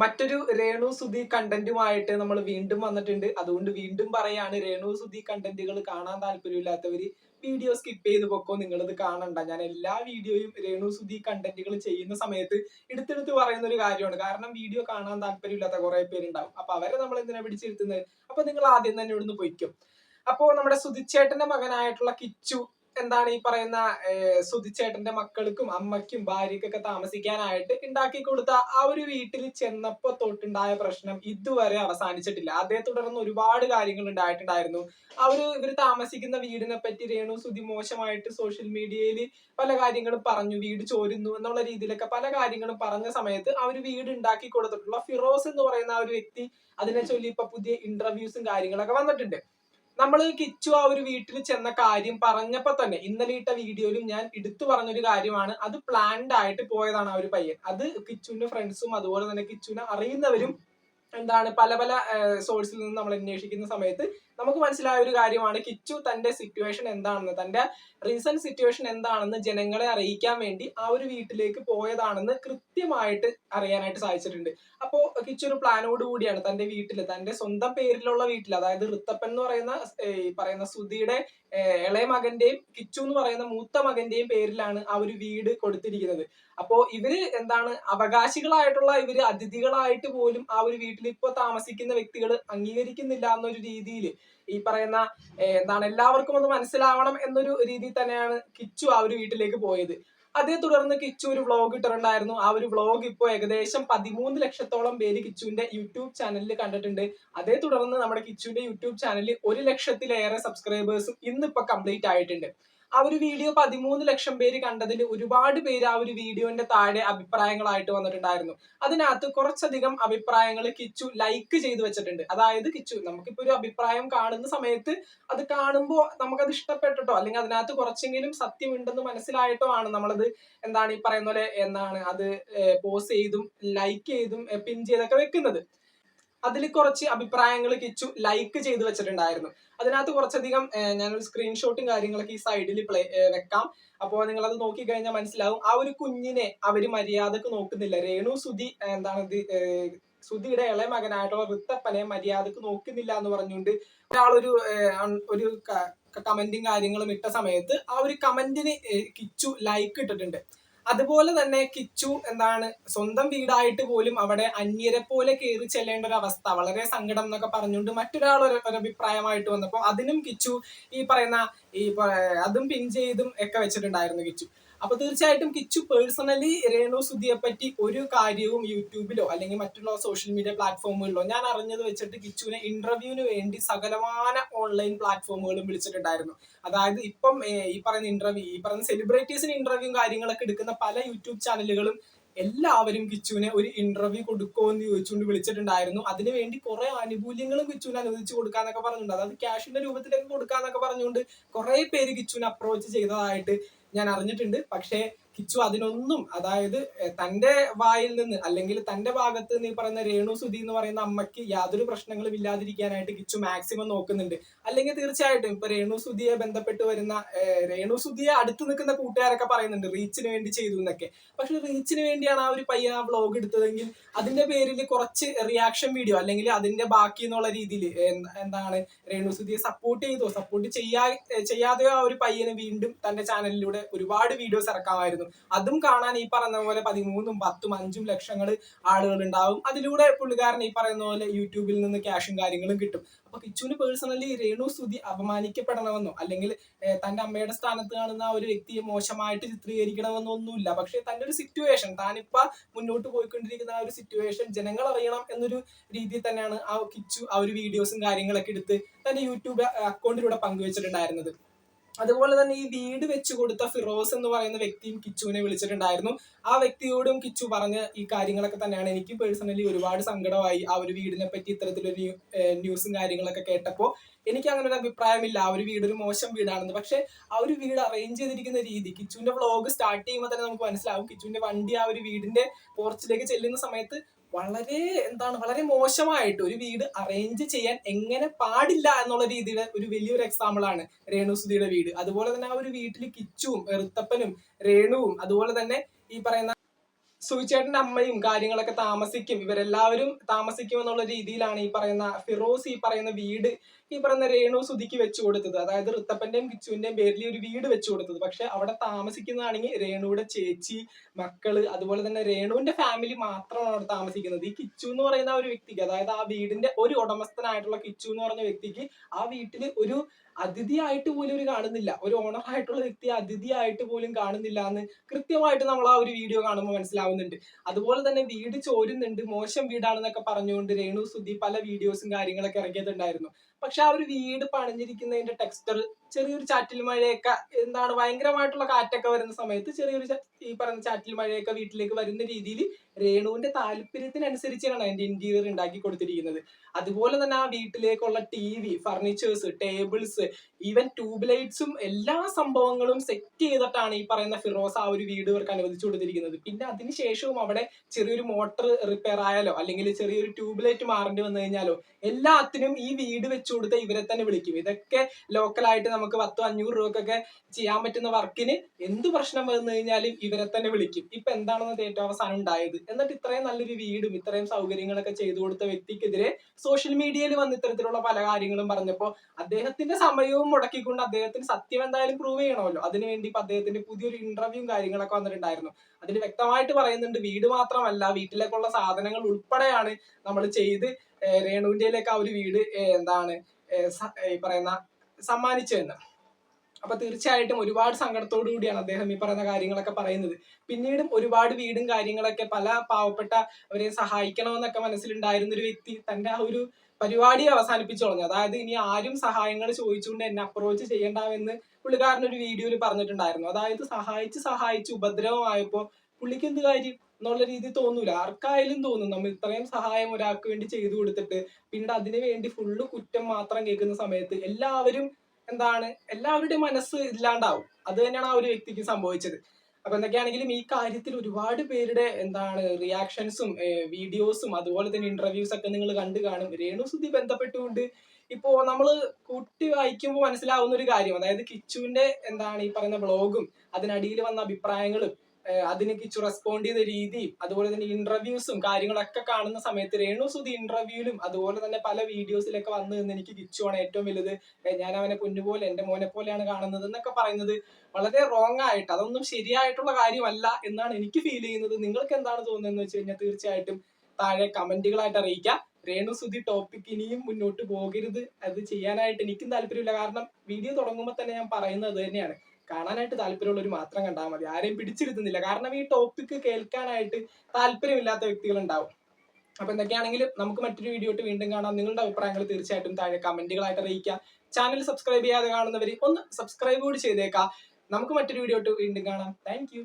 മറ്റൊരു രേണു സുധി കണ്ടന്റുമായിട്ട് നമ്മൾ വീണ്ടും വന്നിട്ടുണ്ട്. അതുകൊണ്ട് വീണ്ടും പറയാണ് രേണു സുധി കണ്ടന്റുകൾ കാണാൻ താല്പര്യമില്ലാത്തവര് വീഡിയോ സ്കിപ്പ് ചെയ്ത് പൊക്കോ നിങ്ങളിത് കാണണ്ട. ഞാൻ എല്ലാ വീഡിയോയും രേണു സുധി കണ്ടന്റുകൾ ചെയ്യുന്ന സമയത്ത് എടുത്തെടുത്ത് പറയുന്ന ഒരു കാര്യമാണ്. കാരണം വീഡിയോ കാണാൻ താല്പര്യമില്ലാത്ത കുറെ പേരുണ്ടാവും. അപ്പൊ അവരെ നമ്മൾ എന്തിനാ പിടിച്ചിരുത്തുന്നത്? അപ്പൊ നിങ്ങൾ ആദ്യം തന്നെ ഇവിടുന്ന് പൊയ്ക്കും. അപ്പോ നമ്മുടെ സുധിച്ചേട്ടന്റെ മകനായിട്ടുള്ള കിച്ചു എന്താണ് ഈ പറയുന്ന സുധിച്ചേട്ടന്റെ മക്കൾക്കും അമ്മയ്ക്കും ഭാര്യക്കൊക്കെ താമസിക്കാനായിട്ട് ഉണ്ടാക്കി കൊടുത്ത ആ ഒരു വീട്ടിൽ ചെന്നപ്പോ തൊട്ടുണ്ടായ പ്രശ്നം ഇതുവരെ അവസാനിച്ചിട്ടില്ല. അതേ തുടർന്ന് ഒരുപാട് കാര്യങ്ങൾ ഉണ്ടായിട്ടുണ്ടായിരുന്നു. അവർ ഇവർ താമസിക്കുന്ന വീടിനെ പറ്റി രേണു സുധി മോശമായിട്ട് സോഷ്യൽ മീഡിയയിൽ പല കാര്യങ്ങളും പറഞ്ഞു. വീട് ചോരുന്നു എന്നുള്ള രീതിയിലൊക്കെ പല കാര്യങ്ങളും പറഞ്ഞ സമയത്ത് ആ ഒരു വീട് ഉണ്ടാക്കി കൊടുത്തിട്ടുള്ള ഫിറോസ് എന്ന് പറയുന്ന ആ ഒരു വ്യക്തി അതിനെ ചൊല്ലി ഇപ്പൊ പുതിയ ഇന്റർവ്യൂസും കാര്യങ്ങളൊക്കെ വന്നിട്ടുണ്ട്. നമ്മൾ കിച്ചു ആ ഒരു വീട്ടിൽ ചെന്ന കാര്യം പറഞ്ഞപ്പോ തന്നെ ഇന്നലെ ഇട്ട വീഡിയോയിലും ഞാൻ എടുത്തു പറഞ്ഞൊരു കാര്യമാണ്. അത് പ്ലാൻഡ് ആയിട്ട് പോയതാണ് ആ ഒരു പയ്യൻ. അത് കിച്ചുവിന്റെ ഫ്രണ്ട്സും അതുപോലെ തന്നെ കിച്ചുവിനെ അറിയുന്നവരും എന്താണ് പല പല സോഴ്സിൽ നിന്ന് നമ്മൾ അന്വേഷിക്കുന്ന സമയത്ത് നമുക്ക് മനസ്സിലായ ഒരു കാര്യമാണ് കിച്ചു തന്റെ സിറ്റുവേഷൻ എന്താണെന്ന് തന്റെ റീസെന്റ് സിറ്റുവേഷൻ എന്താണെന്ന് ജനങ്ങളെ അറിയിക്കാൻ വേണ്ടി ആ ഒരു വീട്ടിലേക്ക് പോയതാണെന്ന് കൃത്യമായിട്ട് അറിയാനായിട്ട് സാധിച്ചിട്ടുണ്ട്. അപ്പോ കിച്ചു ഒരു പ്ലാനോട് കൂടിയാണ് തന്റെ വീട്ടിൽ തന്റെ സ്വന്തം പേരിലുള്ള വീട്ടിൽ അതായത് ഋത്തപ്പൻ എന്ന് പറയുന്ന പറയുന്ന സുധിയുടെ ഇളയ മകന്റെയും കിച്ചു എന്ന് പറയുന്ന മൂത്ത മകന്റെയും പേരിലാണ് ആ ഒരു വീട് കൊടുത്തിരിക്കുന്നത്. അപ്പോ ഇവർ എന്താണ് അവകാശികളായിട്ടുള്ള ഇവർ അതിഥികളായിട്ട് പോലും ആ ഒരു വീട്ടിൽ ഇപ്പൊ താമസിക്കുന്ന വ്യക്തികൾ അംഗീകരിക്കുന്നില്ല എന്നൊരു രീതിയിൽ ഈ പറയുന്ന എന്താണ് എല്ലാവർക്കും ഒന്ന് മനസ്സിലാവണം എന്നൊരു രീതിയിൽ തന്നെയാണ് കിച്ചു ആ ഒരു വീട്ടിലേക്ക് പോയത്. അതേ തുടർന്ന് കിച്ചു ഒരു വ്ളോഗ് ഇട്ടിട്ടുണ്ടായിരുന്നു. ആ ഒരു വ്ളോഗ് ഇപ്പോൾ ഏകദേശം പതിമൂന്ന് ലക്ഷത്തോളം പേര് കിച്ചുവിന്റെ യൂട്യൂബ് ചാനലിൽ കണ്ടിട്ടുണ്ട്. അതേ തുടർന്ന് നമ്മുടെ കിച്ചുവിന്റെ യൂട്യൂബ് ചാനലിൽ ഒരു ലക്ഷത്തിലേറെ സബ്സ്ക്രൈബേഴ്സും ഇന്നിപ്പോ കംപ്ലീറ്റ് ആയിട്ടുണ്ട്. ആ ഒരു വീഡിയോ പതിമൂന്ന് ലക്ഷം പേര് കണ്ടതിൽ ഒരുപാട് പേര് ആ ഒരു വീഡിയോന്റെ താഴെ അഭിപ്രായങ്ങളായിട്ട് വന്നിട്ടുണ്ടായിരുന്നു. അതിനകത്ത് കുറച്ചധികം അഭിപ്രായങ്ങൾ കിച്ചു ലൈക്ക് ചെയ്തു വെച്ചിട്ടുണ്ട്. അതായത് കിച്ചു നമുക്കിപ്പോ ഒരു അഭിപ്രായം കാണുന്ന സമയത്ത് അത് കാണുമ്പോൾ നമുക്കത് ഇഷ്ടപ്പെട്ടിട്ടോ അല്ലെങ്കിൽ അതിനകത്ത് കുറച്ചെങ്കിലും സത്യമുണ്ടെന്ന് മനസ്സിലായിട്ടോ ആണ് നമ്മളത് എന്താണ് ഈ പറയുന്ന പോലെ എന്താണ് അത് പോസ്റ്റ് ചെയ്തും ലൈക്ക് ചെയ്തും പിൻ ചെയ്തൊക്കെ വെക്കുന്നത്. അതിൽ കുറച്ച് അഭിപ്രായങ്ങൾ കിച്ചു ലൈക്ക് ചെയ്ത് വെച്ചിട്ടുണ്ടായിരുന്നു. അതിനകത്ത് കുറച്ചധികം ഞാനൊരു സ്ക്രീൻഷോട്ടും കാര്യങ്ങളൊക്കെ ഈ സൈഡിൽ പ്ലേ വെക്കാം. അപ്പോൾ നിങ്ങൾ അത് നോക്കി കഴിഞ്ഞാൽ മനസ്സിലാവും. ആ ഒരു കുഞ്ഞിനെ അവർ മര്യാദയ്ക്ക് നോക്കുന്നില്ല. രേണു സുധി എന്താണ് സുധിയുടെ ഇളയ മകനായിട്ടുള്ള ഋത്തപ്പനെ മര്യാദയ്ക്ക് നോക്കുന്നില്ല എന്ന് പറഞ്ഞുകൊണ്ട് ഒരാളൊരു ഒരു കമന്റും കാര്യങ്ങളും ഇട്ട സമയത്ത് ആ ഒരു കമന്റിന് കിച്ചു ലൈക്ക് ഇട്ടിട്ടുണ്ട്. അതുപോലെ തന്നെ കിച്ചു എന്താണ് സ്വന്തം വീടായിട്ട് പോലും അവിടെ അന്യരെ പോലെ കയറി ചെല്ലേണ്ട ഒരു അവസ്ഥ. വളരെ സങ്കടം എന്നൊക്കെ പറഞ്ഞുകൊണ്ട് മറ്റൊരാൾ ഒരു അഭിപ്രായമായിട്ട് വന്നപ്പോൾ അതിനും കിച്ചു ഈ പറയുന്ന ഈ അതും പിൻ ചെയ്തും ഒക്കെ വെച്ചിട്ടുണ്ടായിരുന്നു കിച്ചു. അപ്പൊ തീർച്ചയായിട്ടും കിച്ചു പേഴ്സണലി രേണു സുധിയെ പറ്റി ഒരു കാര്യവും യൂട്യൂബിലോ അല്ലെങ്കിൽ മറ്റുള്ള സോഷ്യൽ മീഡിയ പ്ലാറ്റ്ഫോമുകളിലോ ഞാൻ അറിഞ്ഞത് വെച്ചിട്ട് കിച്ചുവിനെ ഇന്റർവ്യൂവിന് വേണ്ടി സകലമാന ഓൺലൈൻ പ്ലാറ്റ്ഫോമുകളും വിളിച്ചിട്ടുണ്ടായിരുന്നു. അതായത് ഇപ്പം ഈ പറയുന്ന ഇന്റർവ്യൂ ഈ പറയുന്ന സെലിബ്രിറ്റീസിന് ഇന്റർവ്യൂ കാര്യങ്ങളൊക്കെ എടുക്കുന്ന പല യൂട്യൂബ് ചാനലുകളും എല്ലാവരും കിച്ചുവിനെ ഒരു ഇന്റർവ്യൂ കൊടുക്കുമോ എന്ന് ചോദിച്ചുകൊണ്ട് വിളിച്ചിട്ടുണ്ടായിരുന്നു. അതിനുവേണ്ടി കുറെ ആനുകൂല്യങ്ങളും കിച്ചുവിന് അനുവദിച്ചു കൊടുക്കാന്നൊക്കെ പറഞ്ഞിട്ടുണ്ട്. അതായത് ക്യാഷിന്റെ രൂപത്തിലൊക്കെ കൊടുക്കാന്നൊക്കെ പറഞ്ഞുകൊണ്ട് കുറെ പേര് കിച്ചുവിനെ അപ്രോച്ച് ചെയ്തതായിട്ട് ഞാൻ അറിഞ്ഞിട്ടുണ്ട്. പക്ഷേ കിച്ചു അതിനൊന്നും അതായത് തന്റെ വായിൽ നിന്ന് അല്ലെങ്കിൽ തന്റെ ഭാഗത്ത് നിന്ന് ഈ പറയുന്ന രേണു സുധി എന്ന് പറയുന്ന അമ്മയ്ക്ക് യാതൊരു പ്രശ്നങ്ങളും ഇല്ലാതിരിക്കാനായിട്ട് കിച്ചു മാക്സിമം നോക്കുന്നുണ്ട്. അല്ലെങ്കിൽ തീർച്ചയായിട്ടും ഇപ്പൊ രേണു സുധിയെ ബന്ധപ്പെട്ട് വരുന്ന രേണു സുധിയെ അടുത്ത് നിൽക്കുന്ന കൂട്ടുകാരൊക്കെ പറയുന്നുണ്ട് റീച്ചിന് വേണ്ടി ചെയ്തു എന്നൊക്കെ. പക്ഷെ റീച്ചിന് വേണ്ടിയാണ് ആ ഒരു പയ്യൻ ആ വ്ളോഗ് എടുത്തതെങ്കിൽ അതിന്റെ പേരിൽ കുറച്ച് റിയാക്ഷൻ വീഡിയോ അല്ലെങ്കിൽ അതിന്റെ ബാക്കി എന്നുള്ള രീതിയിൽ എന്താണ് രേണു സുധിയെ സപ്പോർട്ട് ചെയ്തോ സപ്പോർട്ട് ചെയ്യാ ചെയ്യാതെയോ ആ ഒരു പയ്യനെ വീണ്ടും തന്റെ ചാനലിലൂടെ ഒരുപാട് വീഡിയോസ് ഇറക്കാമായിരുന്നു. അതും കാണാൻ ഈ പറയുന്ന പോലെ പതിമൂന്നും പത്തും അഞ്ചും ലക്ഷങ്ങൾ ആളുകൾ ഉണ്ടാവും അതിലൂടെ പുള്ളിക്കാരൻ ഈ പറയുന്ന പോലെ യൂട്യൂബിൽ നിന്ന് ക്യാഷും കാര്യങ്ങളും കിട്ടും. അപ്പൊ കിച്ചുവിന് പേഴ്സണലി രേണു സ്തുതി അപമാനിക്കപ്പെടണമെന്നോ അല്ലെങ്കിൽ തന്റെ അമ്മയുടെ സ്ഥാനത്ത് കാണുന്ന ഒരു വ്യക്തിയെ മോശമായിട്ട് ചിത്രീകരിക്കണമെന്നോ ഒന്നുമില്ല പക്ഷെ തന്റെ ഒരു സിറ്റുവേഷൻ താനിപ്പ മുന്നോട്ട് പോയിക്കൊണ്ടിരിക്കുന്ന ആ ഒരു സിറ്റുവേഷൻ ജനങ്ങൾ അറിയണം എന്നൊരു രീതിയിൽ തന്നെയാണ് ആ കിച്ചു ആ ഒരു വീഡിയോസും കാര്യങ്ങളൊക്കെ എടുത്ത് തന്റെ യൂട്യൂബ് അക്കൗണ്ടിലൂടെ പങ്കുവച്ചിട്ടുണ്ടായിരുന്നത്. അതുപോലെ തന്നെ ഈ വീട് വെച്ചു കൊടുത്ത ഫിറോസ് എന്ന് പറയുന്ന വ്യക്തിയും കിച്ചുവിനെ വിളിച്ചിട്ടുണ്ടായിരുന്നു. ആ വ്യക്തിയോടും കിച്ചു പറഞ്ഞ ഈ കാര്യങ്ങളൊക്കെ തന്നെയാണ്. എനിക്ക് പേഴ്സണലി ഒരുപാട് സങ്കടമായി ആ ഒരു വീടിനെ പറ്റി ഇത്തരത്തിലൊരു ന്യൂസും കാര്യങ്ങളൊക്കെ കേട്ടപ്പോൾ എനിക്ക് അങ്ങനെ ഒരു അഭിപ്രായമില്ല. ആ ഒരു വീട് ഒരു മോശം വീടാണെന്ന്. പക്ഷെ ആ ഒരു വീട് അറേഞ്ച് ചെയ്തിരിക്കുന്ന രീതി കിച്ചുവിന്റെ വ്ളോഗ് സ്റ്റാർട്ട് ചെയ്യുമ്പോൾ തന്നെ നമുക്ക് മനസ്സിലാവും. കിച്ചുവിന്റെ വണ്ടി ആ ഒരു വീടിന്റെ പോർച്ചിലേക്ക് ചെല്ലുന്ന സമയത്ത് വളരെ എന്താണ് വളരെ മോശമായിട്ട് ഒരു വീട് അറേഞ്ച് ചെയ്യാൻ എങ്ങനെ പാടില്ല എന്നുള്ള രീതിയിൽ ഒരു വലിയൊരു എക്സാമ്പിൾ ആണ് രേണു സുധിയുടെ വീട്. അതുപോലെ തന്നെ ആ ഒരു വീട്ടിൽ കിച്ചുവും എറുത്തപ്പനും രേണുവും അതുപോലെ തന്നെ ഈ പറയുന്ന സുവിച്ചേട്ടന്റെ അമ്മയും കാര്യങ്ങളൊക്കെ താമസിക്കും. ഇവരെല്ലാവരും താമസിക്കും എന്നുള്ള രീതിയിലാണ് ഈ പറയുന്ന ഫിറോസ് ഈ പറയുന്ന വീട് ഈ പറഞ്ഞ രേണു സുധിക്ക് വെച്ചു കൊടുത്തത്. അതായത് ഋത്തപ്പന്റെയും കിച്ചുവിന്റെയും പേരിൽ ഒരു വീട് വെച്ചു കൊടുത്തത്. പക്ഷെ അവിടെ താമസിക്കുന്നതാണെങ്കിൽ രേണുവിടെ ചേച്ചി മക്കൾ അതുപോലെ തന്നെ രേണുവിന്റെ ഫാമിലി മാത്രമാണ് അവിടെ താമസിക്കുന്നത്. ഈ കിച്ചു എന്ന് പറയുന്ന ഒരു വ്യക്തിക്ക് അതായത് ആ വീടിന്റെ ഒരു ഉടമസ്ഥനായിട്ടുള്ള കിച്ചു എന്ന് പറഞ്ഞ വ്യക്തിക്ക് ആ വീട്ടിൽ ഒരു അതിഥിയായിട്ട് പോലും ഒരു കാണുന്നില്ല. ഒരു ഓണർ ആയിട്ടുള്ള വ്യക്തി അതിഥിയായിട്ട് പോലും കാണുന്നില്ല എന്ന് കൃത്യമായിട്ട് നമ്മൾ ആ ഒരു വീഡിയോ കാണുമ്പോൾ മനസ്സിലാവുന്നുണ്ട്. അതുപോലെ തന്നെ വീട് ചോരുന്നുണ്ട് മോശം വീടാണെന്നൊക്കെ പറഞ്ഞുകൊണ്ട് രേണു സുധി പല വീഡിയോസും കാര്യങ്ങളൊക്കെ ഇറക്കിയിട്ടുണ്ടായിരുന്നു. പക്ഷെ ആ ഒരു വീട് പണിഞ്ഞിരിക്കുന്നതിന്റെ ടെക്സ്ചർ ചെറിയൊരു ചാറ്റിൽ മഴയൊക്കെ എന്താണ് ഭയങ്കരമായിട്ടുള്ള കാറ്റൊക്കെ വരുന്ന സമയത്ത് ചെറിയൊരു ഈ പറഞ്ഞ ചാറ്റിൽ മഴയൊക്കെ വീട്ടിലേക്ക് വരുന്ന രീതിയിൽ രേണുവിന്റെ താല്പര്യത്തിനനുസരിച്ചാണ് അതിന്റെ ഇന്റീരിയർ ഉണ്ടാക്കി കൊടുത്തിരിക്കുന്നത്. അതുപോലെ തന്നെ ആ വീട്ടിലേക്കുള്ള T V furnitures tables even tube ലൈറ്റ്സും എല്ലാ സംഭവങ്ങളും സെറ്റ് ചെയ്തിട്ടാണ് ഈ പറയുന്ന ഫിറോസ് ആ ഒരു വീട് ഇവർക്ക് അനുവദിച്ചു കൊടുത്തിരിക്കുന്നത്. പിന്നെ അതിനുശേഷവും അവിടെ ചെറിയൊരു മോട്ടർ റിപ്പയർ ആയാലോ അല്ലെങ്കിൽ ചെറിയൊരു ട്യൂബ് ലൈറ്റ് മാറേണ്ടി വന്നു കഴിഞ്ഞാലോ എല്ലാത്തിനും ഈ വീട് വെച്ചു കൊടുത്ത ഇവരെ തന്നെ വിളിക്കും. ഇതൊക്കെ ലോക്കലായിട്ട് നമുക്ക് പത്തോ അഞ്ഞൂറ് രൂപക്കൊക്കെ ചെയ്യാൻ പറ്റുന്ന വർക്കിന് എന്ത് പ്രശ്നം വന്നു കഴിഞ്ഞാലും ഇവരെ തന്നെ വിളിക്കും. ഇപ്പൊ എന്താണെന്ന് ഏറ്റവും അവസാനം ഉണ്ടായത്? എന്നിട്ട് ഇത്രയും നല്ലൊരു വീടും ഇത്രയും സൗകര്യങ്ങളൊക്കെ ചെയ്തു കൊടുത്ത വ്യക്തിക്കെതിരെ സോഷ്യൽ മീഡിയയിൽ വന്ന് ഇത്തരത്തിലുള്ള പല കാര്യങ്ങളും പറഞ്ഞപ്പോൾ അദ്ദേഹത്തിന്റെ സമയവും മുടക്കിക്കൊണ്ട് അദ്ദേഹത്തിന് സത്യം എന്തായാലും പ്രൂവ് ചെയ്യണമല്ലോ. അതിനുവേണ്ടി ഇപ്പൊ അദ്ദേഹത്തിന്റെ പുതിയൊരു ഇന്റർവ്യൂ കാര്യങ്ങളൊക്കെ വന്നിട്ടുണ്ടായിരുന്നു. അതിൽ വ്യക്തമായിട്ട് പറയുന്നുണ്ട് വീട് മാത്രമല്ല വീട്ടിലേക്കുള്ള സാധനങ്ങൾ ഉൾപ്പെടെയാണ് നമ്മൾ ചെയ്ത് ഏഹ് രേണുവിന്റെയിലേക്ക് ആ ഒരു വീട് എന്താണ് ഈ പറയുന്ന സമ്മാനിച്ചതെന്ന്. അപ്പൊ തീർച്ചയായിട്ടും ഒരുപാട് സങ്കടത്തോടു കൂടിയാണ് അദ്ദേഹം ഈ പറയുന്ന കാര്യങ്ങളൊക്കെ പറയുന്നത്. പിന്നീടും ഒരുപാട് വീടും കാര്യങ്ങളൊക്കെ പല പാവപ്പെട്ട അവരെ സഹായിക്കണമെന്നൊക്കെ മനസ്സിലുണ്ടായിരുന്ന ഒരു വ്യക്തി തന്റെ ആ ഒരു പരിപാടി അവസാനിപ്പിച്ചു കളഞ്ഞു. അതായത് ഇനി ആരും സഹായങ്ങൾ ചോദിച്ചുകൊണ്ട് എന്നെ അപ്രോച്ച് ചെയ്യണ്ടാവെന്ന് പുള്ളിക്കാരൻ ഒരു വീഡിയോയിൽ പറഞ്ഞിട്ടുണ്ടായിരുന്നു. അതായത് സഹായിച്ച് സഹായിച്ച് ഉപദ്രവമായപ്പോ പുള്ളിക്ക് എന്ത് കാര്യം എന്നുള്ള രീതി തോന്നൂല. ആർക്കായാലും തോന്നും നമ്മൾ ഇത്രയും സഹായം ഒരാൾക്ക് വേണ്ടി ചെയ്തു കൊടുത്തിട്ട് പിന്നീട് അതിനു വേണ്ടി ഫുള്ള് കുറ്റം മാത്രം കേൾക്കുന്ന സമയത്ത് എല്ലാവരും എന്താണ്? എല്ലാവരുടെയും മനസ്സ് ഇല്ലാണ്ടാവും. അത് തന്നെയാണ് ആ ഒരു വ്യക്തിക്ക് സംഭവിച്ചത്. അപ്പൊ എന്തൊക്കെയാണെങ്കിലും ഈ കാര്യത്തിൽ ഒരുപാട് പേരുടെ എന്താണ് റിയാക്ഷൻസും വീഡിയോസും അതുപോലെ തന്നെ ഇന്റർവ്യൂസ് ഒക്കെ നിങ്ങൾ കണ്ടു കാണും. രേണു സുധി ബന്ധപ്പെട്ടുകൊണ്ട് ഇപ്പോ നമ്മൾ കൂട്ടി വായിക്കുമ്പോൾ മനസ്സിലാവുന്ന ഒരു കാര്യം. അതായത് കിച്ചുവിന്റെ എന്താണ് ഈ പറയുന്ന ബ്ലോഗും അതിനടിയിൽ വന്ന അഭിപ്രായങ്ങളും അതിന് കിച്ചു റെസ്പോണ്ട് ചെയ്ത രീതിയും അതുപോലെ തന്നെ ഇന്റർവ്യൂസും കാര്യങ്ങളൊക്കെ കാണുന്ന സമയത്ത് രേണു സുധി ഇന്റർവ്യൂവിലും അതുപോലെ തന്നെ പല വീഡിയോസിലൊക്കെ വന്നു നിന്ന് എനിക്ക് കിച്ചുവാണ് ഏറ്റവും വലുത്. ഞാൻ അവനെ പൊന്നുപോലെ എന്റെ മോനെ പോലെയാണ് കാണുന്നത് എന്നൊക്കെ പറയുന്നത് വളരെ റോങ് ആയിട്ട് അതൊന്നും ശരിയായിട്ടുള്ള കാര്യമല്ല എന്നാണ് എനിക്ക് ഫീൽ ചെയ്യുന്നത്. നിങ്ങൾക്ക് എന്താണ് തോന്നുന്നത് വെച്ച് കഴിഞ്ഞാൽ തീർച്ചയായിട്ടും താഴെ കമന്റുകളായിട്ട് അറിയിക്കാം. രേണു സുധി ടോപ്പിക് ഇനിയും മുന്നോട്ട് പോകരുത്. അത് ചെയ്യാനായിട്ട് എനിക്കും താല്പര്യമില്ല. കാരണം വീഡിയോ തുടങ്ങുമ്പോൾ തന്നെ ഞാൻ പറയുന്നത് തന്നെയാണ്. കാണാനായിട്ട് താല്പര്യമുള്ളവർ മാത്രം കണ്ടാൽ മതി. ആരെയും പിടിച്ചിരുത്തുന്നില്ല. കാരണം ഈ ടോപ്പിക്ക് കേൾക്കാനായിട്ട് താല്പര്യമില്ലാത്ത വ്യക്തികൾ ഉണ്ടാവും അപ്പൊ എന്തൊക്കെയാണെങ്കിലും നമുക്ക് മറ്റൊരു വീഡിയോ ആയിട്ട് വീണ്ടും കാണാം. നിങ്ങളുടെ അഭിപ്രായങ്ങൾ തീർച്ചയായിട്ടും താഴെ കമന്റുകളായിട്ട് അറിയിക്കുക. ചാനൽ സബ്സ്ക്രൈബ് ചെയ്യാതെ കാണുന്നവർ ഒന്ന് സബ്സ്ക്രൈബ് കൂടി ചെയ്തേക്കാം നമുക്ക് മറ്റൊരു വീഡിയോ ആയിട്ട് വീണ്ടും കാണാം. താങ്ക്